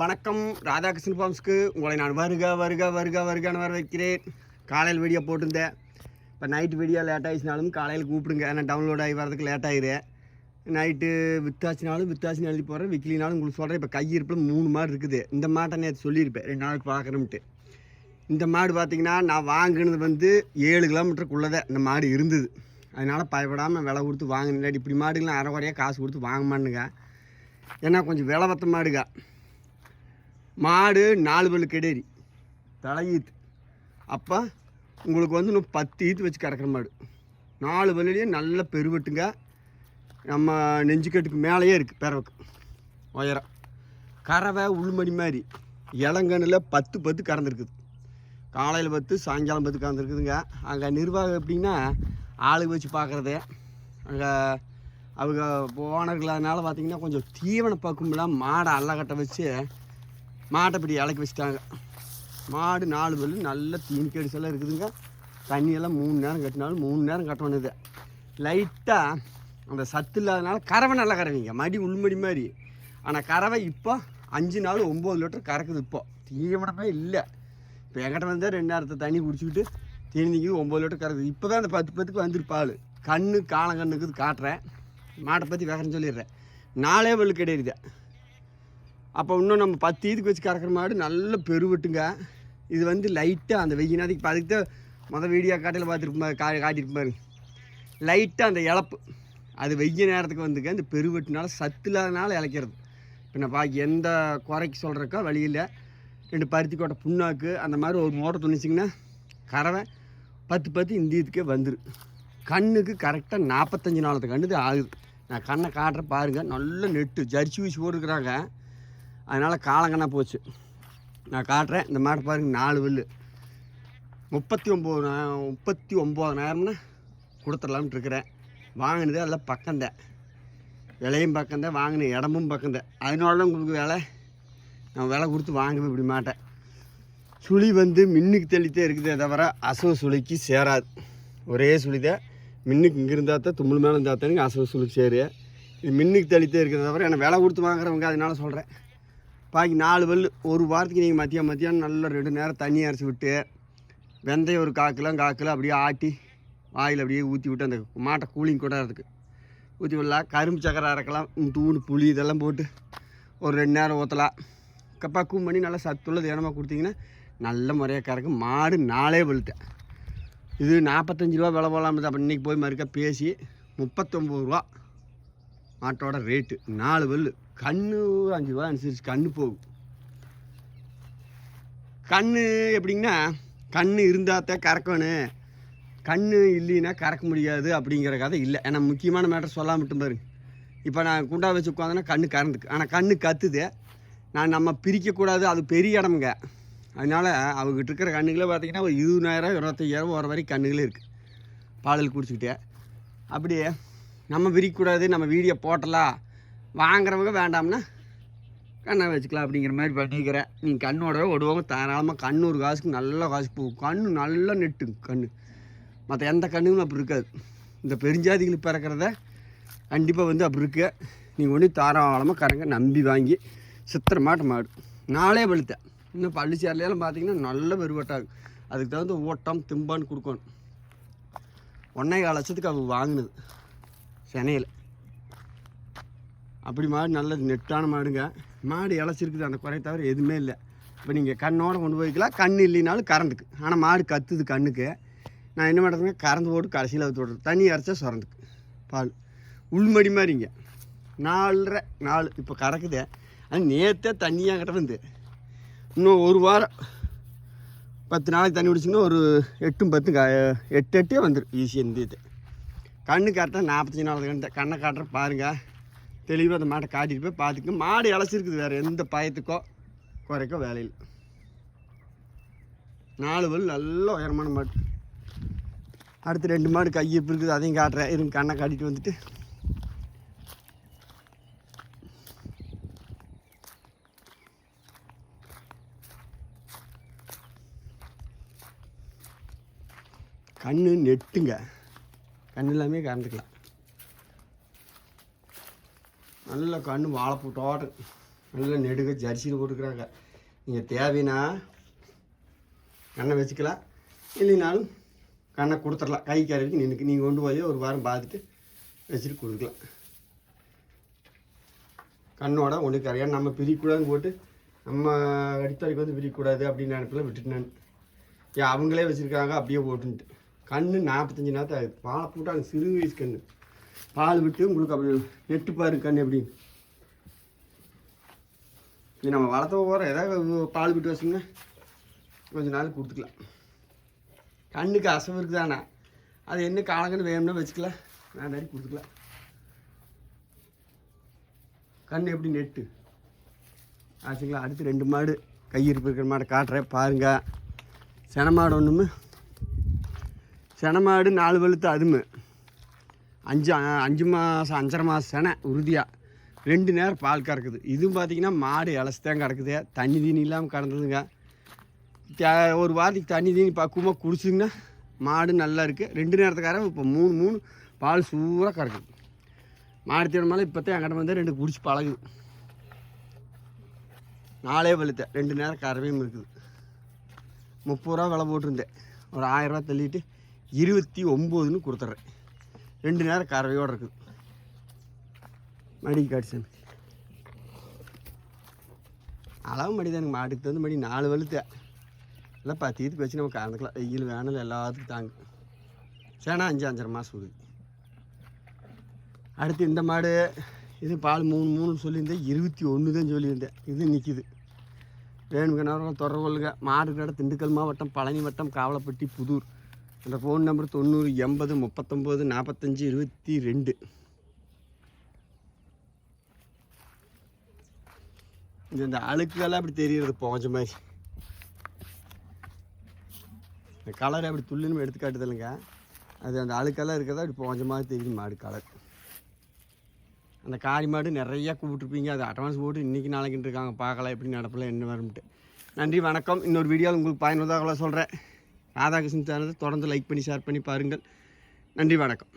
வணக்கம். ராதாகிருஷ்ணன் ஃபார்ம்ஸ்க்கு உங்களை நான் வருக வருக வருக வருகன்னு வர வைக்கிறேன் காலையில் வீடியோ போட்டிருந்தேன் இப்போ நைட்டு வீடியோ லேட் ஆகிடுச்சினாலும் காலையில் கூப்பிடுங்க. ஏன்னா டவுன்லோட் ஆகி வரதுக்கு லேட் ஆயிடுறேன் நைட்டு வித்தாச்சினாலும் வித்தாச்சின்னு எழுதி போகிறேன் விக்கிலினாலும் உங்களுக்கு சொல்கிறேன் இப்போ கையிருப்பில் மூணு மாடு இருக்குது. இந்த மாட்டை நேற்று சொல்லியிருப்பேன். ரெண்டு நாளைக்கு பார்க்குறோம்ட்டு இந்த மாடு பார்த்தீங்கன்னா நான் வாங்கினது வந்து ஏழு கிலோமீட்டருக்குள்ளே தான் இந்த மாடு இருந்தது. அதனால் பயப்படாமல் விலை கொடுத்து வாங்கினேன். இப்படி மாடுகள்லாம் அரை குறையாக காசு கொடுத்து வாங்க மாட்டேங்க ஏன்னா கொஞ்சம் விலை வத்த மாடுங்க. மாடு நாலு பல் கெடேரி. தலையீத்து. அப்போ உங்களுக்கு வந்து இன்னும் பத்து ஈத்து வச்சு கறக்கிற மாடு. நாலு பல்லுலேயே நல்ல பெருவெட்டுங்க. நம்ம நெஞ்சுக்கட்டுக்கு மேலேயே இருக்குது பிறவுக்கு. உயரம். கறவை உள்மணி மாதிரி. இளங்கண்ணில் பத்து பத்து கறந்துருக்குது. காலையில் பத்து சாயங்காலம் பத்து கறந்துருக்குதுங்க. அங்கே நிர்வாகம் எப்படின்னா ஆளுங்க வச்சு பார்க்குறதே அங்கே அவங்க ஓனர்களாதனால பார்த்தீங்கன்னா கொஞ்சம் தீவன பக்கம்லாம் மாடை அல்லக்கட்டை வச்சு மாட்டை இப்படி இலக்கி வச்சுட்டாங்க. மாடு நாலு பல்லு நல்ல தீனி கடிசெல்லாம் இருக்குதுங்க. தண்ணியெல்லாம் மூணு நேரம் கட்டினாலும் மூணு நேரம் கட்டணுது லைட்டாக அந்த சத்து இல்லாதனால கறவை நல்லா கறவைங்க. மடி உள்மடி மாதிரி. ஆனால் கறவை இப்போ அஞ்சு நாள் ஒம்பது லிட்டர் கறக்குது இப்போ. தீவனமே இல்லை. இப்போ என்கிட்ட வந்தால் ரெண்டு நேரத்தை தண்ணி குடிச்சிக்கிட்டு தீனிக்கு ஒம்பது லிட்டர் கறக்குது. இப்போ தான் அந்த பத்து பத்துக்கு வந்துருப்பாள் பால். கண்ணு காலங்கண்ணுக்கு காட்டுறேன். மாட்டை பற்றி வேகன்னு சொல்லிடுறேன். நாலே பல்லு கிடையாது. அப்போ இன்னும் நம்ம பத்து இதுக்கு வச்சு கறக்கிற மாடு நல்ல பெருவெட்டுங்க. இது வந்து லைட்டாக அந்த வெய்ய நேரத்துக்கு இப்போ அதுக்கு தான் மொதல் வீடியோ காட்டில் பார்த்துருப்போம் கா காட்டியிருப்போம் பாருங்க லைட்டாக அந்த இழப்பு. அது வெய்ய நேரத்துக்கு வந்துங்க இந்த பெருவெட்டுனால சத்து இல்லாதனால இழைக்கிறது. இப்போ நான் பாக்கி எந்த குறைக்கு சொல்கிறக்கோ வழியில் ரெண்டு பருத்தி கொட்டை புண்ணாக்கு அந்த மாதிரி ஒரு மோட்டை துணிச்சிங்கன்னா கறவை பத்து பத்து இந்தியத்துக்கே இதுக்கே வந்துரு. கண்ணுக்கு கரெக்டாக நாற்பத்தஞ்சு நாளத்து கண்ணுது ஆகுது. நான் கண்ணை காட்டுற பாருங்கள் நல்ல நெட்டு ஜரிச்சு வீசி போட்டுருக்குறாங்க. அதனால் காலங்கண்ணா போச்சு. நான் காட்டுறேன். இந்த மாட்டை பாருங்க நாலு வில்லு. முப்பத்தி ஒம்பது முப்பத்தி ஒம்பதாயிரம்னு கொடுத்துடலாம்னு இருக்கிறேன். வாங்கினது எல்லாம் பக்கம்தான். விலையும் பக்கம்தான் வாங்கின இடமும் பக்கம்தான். அதனால தான் உங்களுக்கு விலை நான் விலை கொடுத்து வாங்கவே இப்படி மாட்டேன். சுழி வந்து மின்னுக்கு தெளித்தே இருக்குதே தவிர அசவு சுழிக்கு சேராது. ஒரே சுழி தான் மின்னுக்கு இங்கே இருந்தால் தான் தும்மல் மேலே இருந்தால் தானே அசவு சுழி சேரு. இது மின்னுக்கு தெளித்தே இருக்கிறத தவிர எனக்கு விலை கொடுத்து வாங்குறவங்க அதனால சொல்கிறேன் பாக்கி நாலு பல்லு ஒரு வாரத்துக்கு நீங்கள் மத்தியம் மத்தியானம் நல்லா ரெண்டு நேரம் தண்ணி அரைச்சி விட்டு வெந்தயம் ஒரு காக்கிலாம் காக்கில் அப்படியே ஆட்டி வாயில் அப்படியே ஊற்றி விட்டு அந்த மாட்டை கூலிங் கூட அதுக்கு ஊற்றி விடலாம் கரும்பு சக்கரை அரைக்கலாம் தூணு புளி இதெல்லாம் போட்டு ஒரு ரெண்டு நேரம் ஊற்றலாம் பக்குவம் பண்ணி நல்லா சத்துள்ளது தினமாக கொடுத்தீங்கன்னா நல்ல முறையாக கறக்கும் மாடு நாளே பழுத்தேன் இது நாற்பத்தஞ்சு ரூபா விலை போகலாம் அப்போ இன்றைக்கி போய் மறுக்கா பேசி முப்பத்தொம்பது ரூபா மாட்டோட ரேட்டு நாலு பல்லு கண்ணு அஞ்சு ரூபா அனுசரிச்சு கண்ணு போகும். கண்ணு எப்படிங்கன்னா கண்ணு இருந்தால் தான் கறக்கணும். கண்ணு இல்லைன்னா கறக்க முடியாது அப்படிங்கிற கதை இல்லை. ஏன்னா முக்கியமான மேட்டர் சொல்லாம மட்டும் பாருங்க. இப்போ நான் குண்டா வச்சு உட்காந்தேன்னா கண்ணு கறந்துக்கு ஆனால் கண்ணு கத்துது. நான் நம்ம பிரிக்கக்கூடாது அது பெரிய இடமுங்க. அதனால் அவங்ககிட்ட இருக்கிற கண்ணுகளே பார்த்தீங்கன்னா ஒரு இருபதாயிரம் இருபத்தஞ்சாயிரம் வர வரைக்கும் கண்ணுகளே இருக்குது பாலில் குடிச்சிக்கிட்டே. அப்படியே நம்ம விரிக்கக்கூடாது நம்ம வீடியோ போட்டலாம். வாங்குறவங்க வேண்டாம்னா கண்ணை வச்சுக்கலாம் அப்படிங்கிற மாதிரி பண்ணிக்கிறேன் நீங்கள் கண்ணோட ஓடுவாங்க தாராளமாக கண்ணு ஒரு காசுக்கு நல்ல காசு போகும் கண்ணு நல்லா நெட்டு கண்ணு. மற்ற எந்த கண்ணுங்களும் அப்படி இருக்காது. இந்த பெருஞ்சாதிகள் பிறக்கிறத கண்டிப்பாக வந்து அப்படி இருக்கு. நீங்கள் ஒன்று தாராளமாக கறங்க நம்பி வாங்கி சித்திர மாட்டு மாடு. நாளே வெளுத்தேன் இன்னும் பள்ளி சேரலையெல்லாம் பார்த்தீங்கன்னா நல்ல பெருவட்டாகும் அதுக்கு தகுந்த ஓட்டம் திம்பான்னு கொடுக்கணும். ஒன்றே கால லட்சத்துக்கு அவள் வாங்கினது. சென்னையில். அப்படி மாடு நல்லது நெட்டான மாடுங்க. மாடு இழைச்சிருக்குது அந்த குறை தவிர எதுவுமே இல்லை. இப்போ நீங்கள் கண்ணோட கொண்டு போய்க்கலாம் கண் இல்லைனாலும் கறந்துக்கு. ஆனால் மாடு கத்துது கண்ணுக்கு. நான் என்ன பண்ணுறதுங்க கறந்து போட்டு கடைசியில் ஊற்றி விட்றது தண்ணி அரைச்சா சுரந்துக்கு. பால். உள்மடி மாதிரிங்க நாலரை நாலு. இப்போ கறக்குது. அது நேற்றே தண்ணியாக வந்து. இன்னும் ஒரு வாரம் பத்து நாளைக்கு தண்ணி குடிச்சிங்கன்னா ஒரு எட்டும் பத்து க எட்டு எட்டே வந்துடும் ஈஸியாக இந்த இது கண்ணு கரெக்டாக நாற்பத்தஞ்சு நாலு கண்டு. கண்ணை காட்டுற பாருங்கள் தெளிவாக அந்த மாட்டை காட்டிட்டு போய் பார்த்துக்கு. மாடு இழைச்சிருக்குது வேறு எந்த பயத்துக்கோ குறைக்கோ வேலையில் நாலு பல் நல்ல உயரமான மாடு. அடுத்து ரெண்டு மாடு கையப்பு இருக்குது அதையும் காட்டுறேன். இருங்க கண்ணை காட்டிட்டு வந்துட்டு. கண்ணு நெட்டுங்க. கண்ணு எல்லாமே கறந்துக்கலாம். நல்ல கண்ணு வாழைப்பூ தோட்டம் நல்ல நெடுக ஜரிசியில் போட்டுக்கிறாங்க. நீங்கள் தேவைன்னா கண்ணை வச்சுக்கலாம். இல்லைனாலும் கண்ணை கொடுத்துடலாம். கை கரைக்கு நின்றுக்கு நீங்கள் கொண்டு போய் ஒரு வாரம் பார்த்துட்டு வச்சுட்டு கொடுக்கலாம். கண்ணோட ஒன்று கரையா நம்ம பிரிக்கக்கூடாதுன்னு போட்டு நம்ம அடித்தரைக்கு வந்து பிரிக்கக்கூடாது அப்படின்னு நினைப்பில் விட்டுட்டு நான். ஏன் அவங்களே வச்சுருக்காங்க அப்படியே போட்டுன்ட்டு. கண்ணு நாற்பத்தஞ்சு நேரத்தை ஆகுது. வாழைப்பூட்டாங்க சிறு வயசு கண்ணு. பால் விட்டு உங்களுக்கு அப்படி நெட்டு பாரு கண் எப்படின்னு இது நம்ம வளர்த்த போகிறோம் ஏதாவது பால் விட்டு வச்சோம்னா கொஞ்ச நாள் கொடுத்துக்கலாம். கண்ணுக்கு அசவு இருக்குதாண்ணா அது என்ன காலங்கன்னு வேணும்னா வச்சுக்கலாம். வேண்டாடி கொடுத்துக்கலாம். கண் எப்படி நெட்டு? ஆச்சுங்களா? அடுத்து ரெண்டு மாடு கையிருப்பு இருக்கிற மாடை காட்டுறேன். பாருங்க. சென மாடு ஒன்றுமே சென மாடு நாலு வலுத்து அதுமே. அஞ்சு அஞ்சு மாதம் அஞ்சரை மாதம் செனை உறுதியாக ரெண்டு நேரம் பால் கறக்குது. இதுவும் பார்த்திங்கன்னா மாடு இலசுதான் கிடக்குது. தண்ணி தீனி இல்லாமல் கடந்ததுங்க தே- ஒரு வாரத்துக்கு தண்ணி தீனி பக்குவமாக குடிச்சிங்கன்னா மாடு நல்லா இருக்குது ரெண்டு நேரத்துக்காரன் இப்போ மூணு மூணு பால் சூறாக கறக்குது. மாடு தீவனமால இப்போ தான் என்கிட்ட வந்து ரெண்டு குடிச்சு பழகுது. நாளே வெளுத்தேன் ரெண்டு நேரம் கறவையும் இருக்குது. முப்பது ரூபா விலை போட்டிருந்தேன். ஒரு ஆயிரரூவா தள்ளிட்டு இருபத்தி ஒம்போதுன்னு கொடுத்துட்றேன். ரெண்டு நேரம் கறவையோடு இருக்குது மடி காட்டு சாமி. அளவு மடி தான் எனக்கு மாட்டுக்கு தகுந்த மடி நாலு வலுத்து. எல்லாம் பத்து இதுக்கு வச்சு நம்ம கலந்துக்கலாம் வெயில் வேணாலும் எல்லாத்துக்கும் தாங்க. சேனா அஞ்சு அஞ்சரை மாதம் வருது அடுத்து இந்த மாடு இது பால் மூணு மூணு சொல்லியிருந்தேன். இருபத்தி ஒன்று தான் சொல்லியிருந்தேன். இது நிற்கிது வேணுங்கண்ணா தொடர்பு கொள்ளுங்க மாடு கடை திண்டுக்கல் மாவட்டம் பழனி வட்டம் காவலப்பட்டி புதூர். அந்த ஃபோன் நம்பர் தொண்ணூறு எண்பது முப்பத்தொம்போது நாற்பத்தஞ்சு இருபத்தி ரெண்டு. இது இந்த அழுக்குகள்லாம் அப்படி தெரிகிறது போஞ்ச மாதிரி. இந்த கலர் அப்படி துள்ளுன்னு எடுத்து காட்டுதில்லைங்க அது அந்த அழுக்கெல்லாம் இருக்கிறதா அப்படி போஞ்ச மாதிரி தெரியும் மாடு கலர் அந்த காரி மாடு நிறையா கூப்பிட்டுருப்பீங்க. அது அட்வான்ஸ் போட்டு இன்றைக்கி நாளைக்குன்னு இருக்காங்க. பார்க்கலாம் எப்படி நடப்பில் என்ன வரும்ட்டு நன்றி வணக்கம். இன்னொரு வீடியோவில் உங்களுக்கு பயனுள்ளதாக சொல்கிறேன் ராதாகிருஷ்ணன் சேனலை தொடர்ந்து லைக் பண்ணி ஷேர் பண்ணி பாருங்கள். நன்றி வணக்கம்.